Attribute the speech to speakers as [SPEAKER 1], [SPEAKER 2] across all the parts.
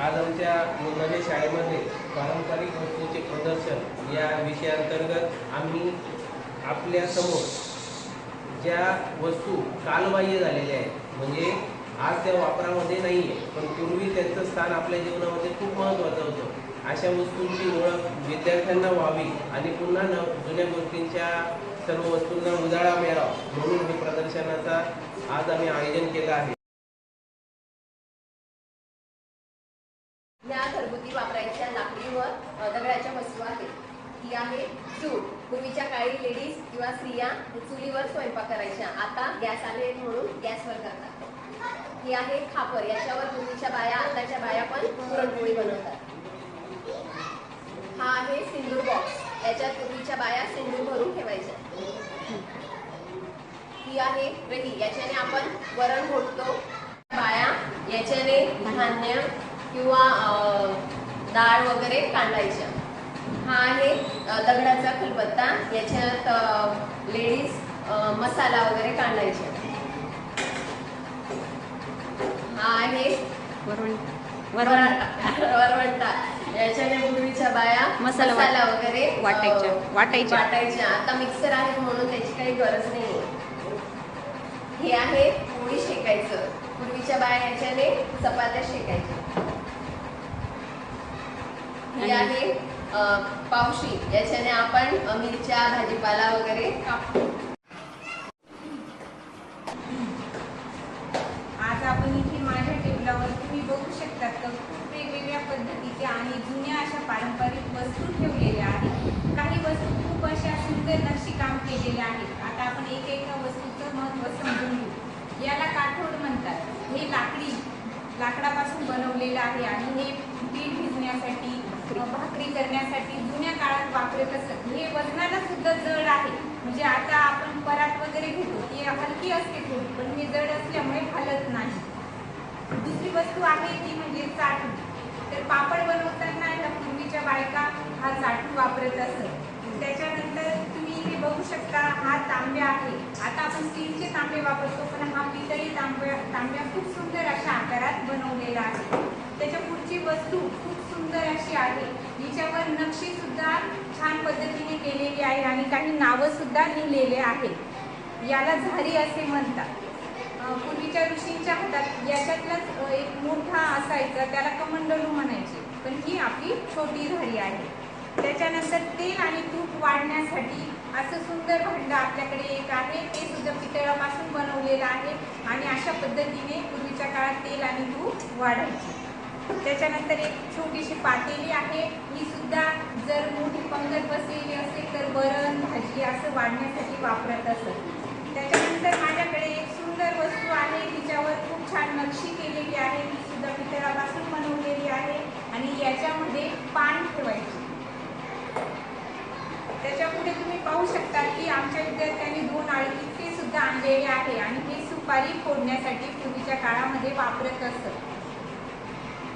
[SPEAKER 1] आज आमच्या मुलाने शाळेमध्ये पारंपरिक वस्तूचे प्रदर्शन या विषयाअंतर्गत आम्ही आपल्यासमोर ज्या वस्तू कालबाह्य झालेल्या आहेत म्हणजे आज त्या वापरामध्ये नाही आहे पण पूर्वी त्यांचं स्थान आपल्या जीवनामध्ये खूप महत्त्वाचं होतं. अशा वस्तूंची ओळख विद्यार्थ्यांना व्हावी आणि पुन्हा न जुन्या गोष्टींच्या सर्व वस्तूंना उजाळा मिळावा म्हणून हे प्रदर्शनाचा आज आम्ही आयोजन केलं आहे
[SPEAKER 2] या घरगुती वापरायच्या लाकडी व अ, दगडाच्या वस्तू आहेत ही आहे चूल पूर्वीच्या काळी लेडीज किंवा स्त्रिया चुलीवर स्वयंपाक करायच्या. आता गॅस आले म्हणून गॅसवर करतात. ही आहे खापर. याच्यावर पूर्वीच्या बाया आताच्या बाया पण पुरणपोळी बनवतात. हा आहे सिंदूर बॉक्स याच्यात पूर्वीच्या बाया सिंदूर भरून ठेवायच्या. ही आहे रही. याच्याने आपण वरण घोटतो. बाया याच्याने धान्य किंवा डाळ वगैरे काढायच्या हा आहे दगडाचा खलबत्ता याच्यात लेडीज मसाला वगैरे काढायच्या हा आहे. वरवंटा याच्याने पूर्वीच्या बाया
[SPEAKER 3] मसाला
[SPEAKER 2] वगैरे
[SPEAKER 3] वाटायच्या. वाटायच्या.
[SPEAKER 2] वाटायच्या. आता मिक्सर आहे म्हणून त्याची काही गरज नाही हे आहे पोळी शेकायचं. पूर्वीच्या बाया याच्याने चपात्या शेकायच्या. ही आहे पावशी याच्याने आपण मिरच्या भाजीपाला वगैरे कापतो.
[SPEAKER 4] आज आपण इथे माझ्या टेबलावर तुम्ही बघू शकता तर खूप वेगवेगळ्या पद्धतीच्या आणि जुन्या अशा पारंपरिक वस्तू ठेवलेल्या आहेत. काही वस्तू खूप अशा सुंदर नक्षीकाम केलेल्या आहेत. आता आपण एक एका वस्तूचं महत्त्व समजून घेऊ. याला काठोड म्हणतात. हे लाकडी लाकडापासून बनवलेलं आहे आणि हे पीठ भिजण्यासाठी भाकरी. भाकरी करण्यासाठी जुन्या काळात वापरत असत. हे वजनाला सुद्धा जड आहे. म्हणजे आता आपण परात वगैरे घेतो ती हलकी असते थोडी पण हे जड असल्यामुळे हलत नाही. दुसरी वस्तू आहे ती म्हणजे चाटणी. तर पापड बनवताना ह्या पूर्वीच्या बायका हा चाटू वापरत असत. त्याच्यानंतर तुम्ही इथे बघू शकता हा तांब्या आहे. आता आपण स्टीलचे तांबे वापरतो पण हा पितळी तांब्या तांब्या खूप सुंदर अशा आकारात बनवलेला आहे. त्याच्या पुढे वस्तू खूप सुंदर अशी आहे. हिच्यावर नक्षी सुद्धा छान पद्धतीने केलेली आहे आणि काही नावं सुद्धा लिहिलेले आहेत. याला झारी असे म्हणतात. पूर्वीच्या ऋषींच्या हातात याच्यातलाच एक मोठा असायचा त्याला कमंडलू म्हणायचे. पण ही आपली छोटी झाडी आहे. त्याच्यानंतर तेल आणि तूप वाढण्यासाठी असं सुंदर भांडं आपल्याकडे एक आहे. ते सुद्धा पितळापासून बनवलेलं आहे आणि अशा पद्धतीने पूर्वीच्या काळात तेल आणि तूप वाढायचे. त्याच्यानंतर एक छोटीशी पातेली आहे. ही सुद्धा जर मोठी पंगत बसलेली असेल तर वरण भाजी असं वाढण्यासाठी वापरत असत त्याच्यानंतर माझ्याकडे एक सुंदर वस्तू आहे. तिच्यावर खूप छान नक्षी केलेली आहे. ती सुद्धा पितळापासून बनवलेली आहे आणि याच्यामध्ये पान ठेवायचे. त्याच्या पुढे तुम्ही पाहू शकता की आमच्या विद्यार्थ्यांनी दोन आळी सुद्धा आणलेले आहे आणि हे सुपारी फोडण्यासाठी पूर्वीच्या काळामध्ये वापरत असत.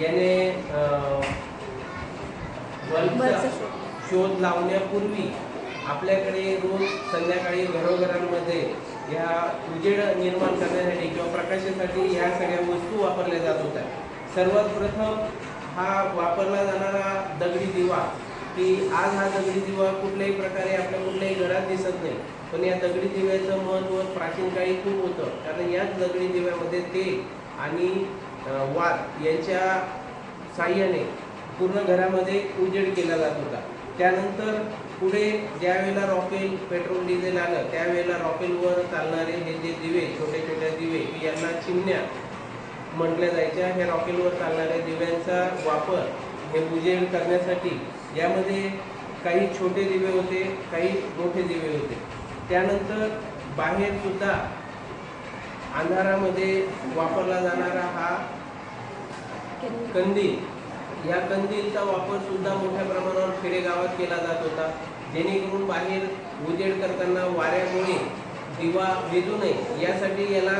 [SPEAKER 1] याने बल्बचा
[SPEAKER 2] शोध.
[SPEAKER 1] लावण्यापूर्वी आपल्याकडे रोज संध्याकाळी घरोघरांमध्ये ह्या उजेड निर्माण करण्यासाठी किंवा प्रकाशासाठी ह्या सगळ्या वस्तू वापरल्या जात होत्या सर्वात प्रथम हा वापरला जाणारा दगडी दिवा की आज हा दगडी दिवा कुठल्याही प्रकारे आपल्या कुठल्याही घरात दिसत नाही पण या दगडी दिव्याचं महत्त्व प्राचीन काळी खूप होतं कारण याच दगडी दिव्यामध्ये तेल आणि वाद वात यांच्या साह्याने पूर्ण घरामध्ये उजेड केला जात होता. त्यानंतर पुढे ज्यावेळेला रॉकेल पेट्रोल डिझेल आलं त्यावेळेला रॉकेलवर चालणारे हे जे दिवे छोटे छोटे दिवे यांना चिमण्या म्हटल्या जायच्या. ह्या रॉकेलवर चालणाऱ्या दिव्यांचा वापर हे उजेड करण्यासाठी यामध्ये काही छोटे दिवे होते काही मोठे दिवे होते. त्यानंतर बाहेरसुद्धा अंधारामध्ये वापरला जाणारा हा कंदील. या कंदीलचा वापर सुद्धा मोठ्या प्रमाणावर खेडेगावात केला जात होता. जेणेकरून बाहेर उजेड करताना वाऱ्यामुळे दिवा विजू नये यासाठी याला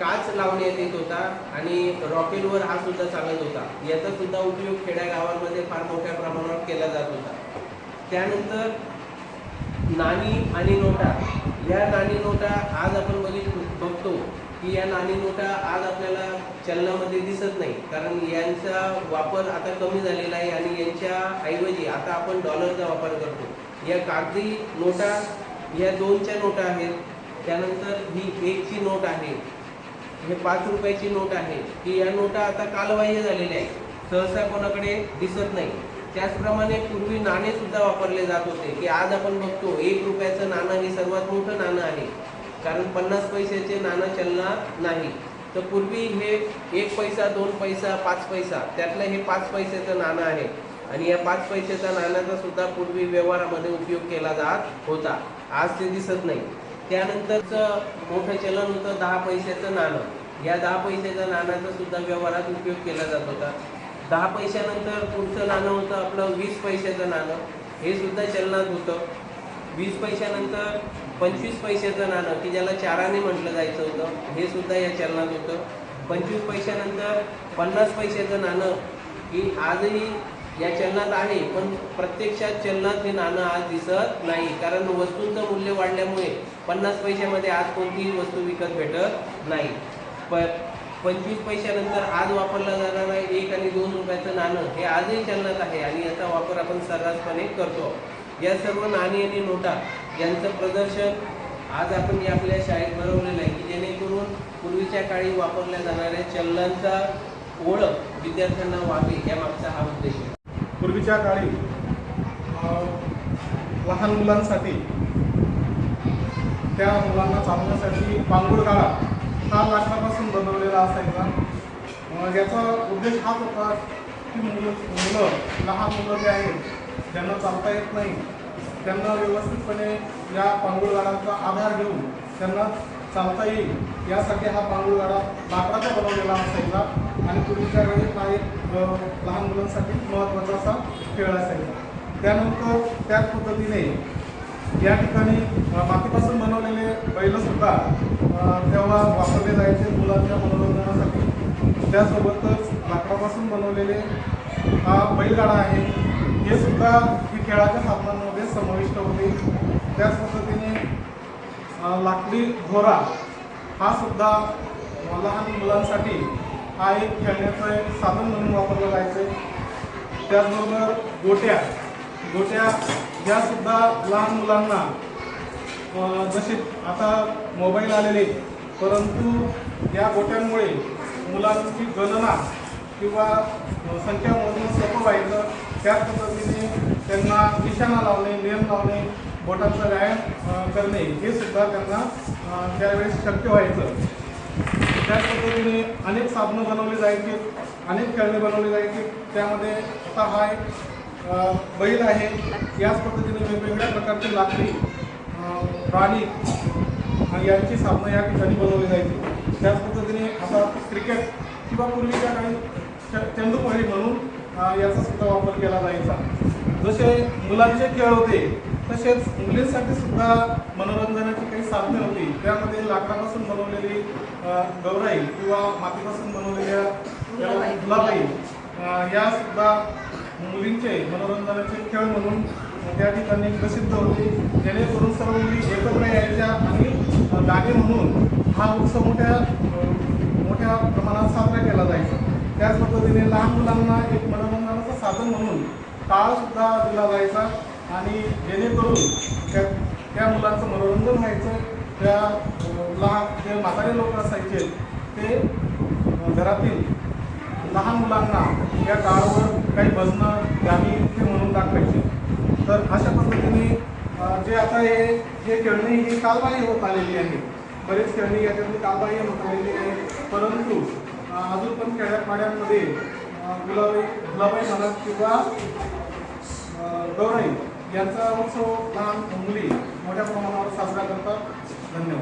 [SPEAKER 1] काच लावण्यात येत होता आणि रॉकेलवर हा सुद्धा चालत होता. याचा सुद्धा उपयोग खेड्यागावांमध्ये फार मोठ्या प्रमाणावर केला जात होता. त्यानंतर नाणी आणि नोटा. या नाणी नोटा आज आपण बघित बघतो की या नाणी नोटा आज आपल्याला चलनामध्ये दिसत नाही. कारण यांचा वापर आता कमी झालेला आहे आणि यांच्या ऐवजी आता आपण डॉलरचा वापर करतो. या कागदी नोटा या दोनच्या नोटा आहेत. त्यानंतर ही एकची नोट आहे. हे पाच रुपयाची नोट आहे. की या नोटा आता कालबाह्य झालेल्या आहेत. सहसा कोणाकडे दिसत नाही. त्याचप्रमाणे पूर्वी नाणे सुद्धा वापरले जात होते की आज आपण बघतो एक रुपयाचं नाणं हे सर्वात मोठं नाणं आहे. कारण पन्नास पैशाचे नाणं चलनात नाही. तर पूर्वी हे एक पैसा दोन पैसा पाच पैसा त्यातलं हे पाच पैशाचं नाणं आहे. आणि या पाच पैशाच्या नाण्याचा सुद्धा पूर्वी व्यवहारामध्ये उपयोग केला जात होता. आज ते दिसत नाही. त्यानंतरचं मोठं चलन होतं दहा पैशाचं नाणं. या दहा पैशाच्या नाण्याचा सुद्धा व्यवहारात उपयोग केला जात होता. दहा पैशानंतर पुढचं नाणं होतं आपलं वीस पैशाचं नाणं. हे सुद्धा चलनात होतं. वीस पैशानंतर पंचवीस पैशाचं नाणं की ज्याला चाराने म्हटलं जायचं होतं हे सुद्धा या चलनात होतं. पंचवीस पैशानंतर पन्नास पैशाचं नाणं की आजही या चलनात आहे पण प्रत्यक्षात चलनात हे नाणं आज दिसत नाही. कारण वस्तूंचं मूल्य वाढल्यामुळे पन्नास पैशामध्ये आज कोणतीही वस्तू विकत भेटत नाही. प पंचवीस पैशानंतर आज वापरला जाणारा एक आणि दोन रुपयाचं नाणं. हे आजही चलनात आहे आणि याचा वापर आपण सर्रासपणे करतो. या सर्व नाणी आणि नोटा यांचं प्रदर्शन आज आपण या आपल्या शाळेत भरवलेलं आहे की जेणेकरून पूर्वीच्या काळी वापरल्या जाणाऱ्या चलनांचा ओळख विद्यार्थ्यांना व्हावी या मागचा हा उद्देश आहे.
[SPEAKER 5] पूर्वीच्या काळी लहान मुलांसाठी त्या मुलांना चालवण्यासाठी पांगुळ काळा हा लाकडापासून बनवलेला असायचा याचा उद्देश हाच होता की मुलं मुलं लहान मुलं जे आहेत ज्यांना चालता येत नाही त्यांना व्यवस्थितपणे या पांगुळ गाडांचा आधार घेऊन त्यांना चालता येईल यासाठी हा पांगुळ गाडा लाकडाचा बनवलेला असायचा आणि पूर्वीच्या वेळी हा एक लहान मुलांसाठी महत्त्वाचा असा खेळ असायचा. त्यानंतर त्याच पद्धतीने या ठिकाणी मातीपासून बनवलेले बैलसुद्धा तेव्हा वापरले जायचे मुलांच्या मनोरंजनासाठी. त्यासोबतच लाकडापासून बनवलेले हा बैलगाडा आहे. हे सुद्धा ही खेळाच्या साधनांमध्ये समाविष्ट होते. त्याच पद्धतीने लाकडी घोरा हा सुद्धा लहान मुलांसाठी हा एक खेळण्याचं एक साधन म्हणून वापरलं जायचं. त्याचबरोबर गोट्या गोट्या यासुद्धा लहान मुलांना जसे आता मोबाईल आलेले परंतु या गोट्यांमुळे मुलांची गणना किंवा संख्या मोजणं सोपं व्हायचं. त्याच पद्धतीने त्यांना निशाणा लावणे नियम लावणे बोटांचा व्यायाम करणे हे सुद्धा त्यांना त्यावेळेस शक्य व्हायचं. त्याच पद्धतीने अनेक साधनं बनवली जायची अनेक खेळणे बनवली जायची. त्यामध्ये आता हा एक बैल आहे. याच पद्धतीने वेगवेगळ्या प्रकारचे लाकडी प्राणी यांची साधनं या ठिकाणी बनवली जायची. त्याच पद्धतीने आता क्रिकेट किंवा पूर्वीच्या काही च- चेंडूपळी म्हणून याचा सुद्धा वापर केला जायचा. जसे मुलांचे खेळ होते तसेच मुलींसाठी सुद्धा मनोरंजनाची काही साधने होती. त्यामध्ये लाकडापासून बनवलेली गौराई किंवा मातीपासून बनवलेल्या
[SPEAKER 2] गुलाबाई.
[SPEAKER 5] गुलाबाई या सुद्धा मुलींचे मनोरंजनाचे खेळ म्हणून त्या ठिकाणी प्रसिद्ध होते. जेणेकरून सर्व मुली एकत्र यायच्या आणि गाणे म्हणून हा उत्सव मोठ्या मोठ्या प्रमाणात साजरा केला जायचा. त्याच पद्धतीने लहान मुलांना एक मनोरंजनाचं साधन म्हणून काळसुद्धा दिला जायचा आणि जेणेकरून त्या त्या मुलांचं मनोरंजन व्हायचं. त्या लहान जे म्हातारे लोक असायचे ते घरातील लहान मुलांना या टाळावर काही भजनं गाणी ते म्हणून दाखवायचे. तर अशा पद्धतीने जे आता हे हे खेळणी ही कालबाह्य होत आलेली आहे. बरेच खेळणी याच्यातली कालबाह्य होत आलेली आहे. परंतु अजून पण खेड्यापाड्यांमध्ये गुलाबाई गुलाबाई म्हणा किंवा गौरई गौराई यांचा उत्सव लहान मुली मोठ्या प्रमाणावर साजरा करतात. धन्यवाद.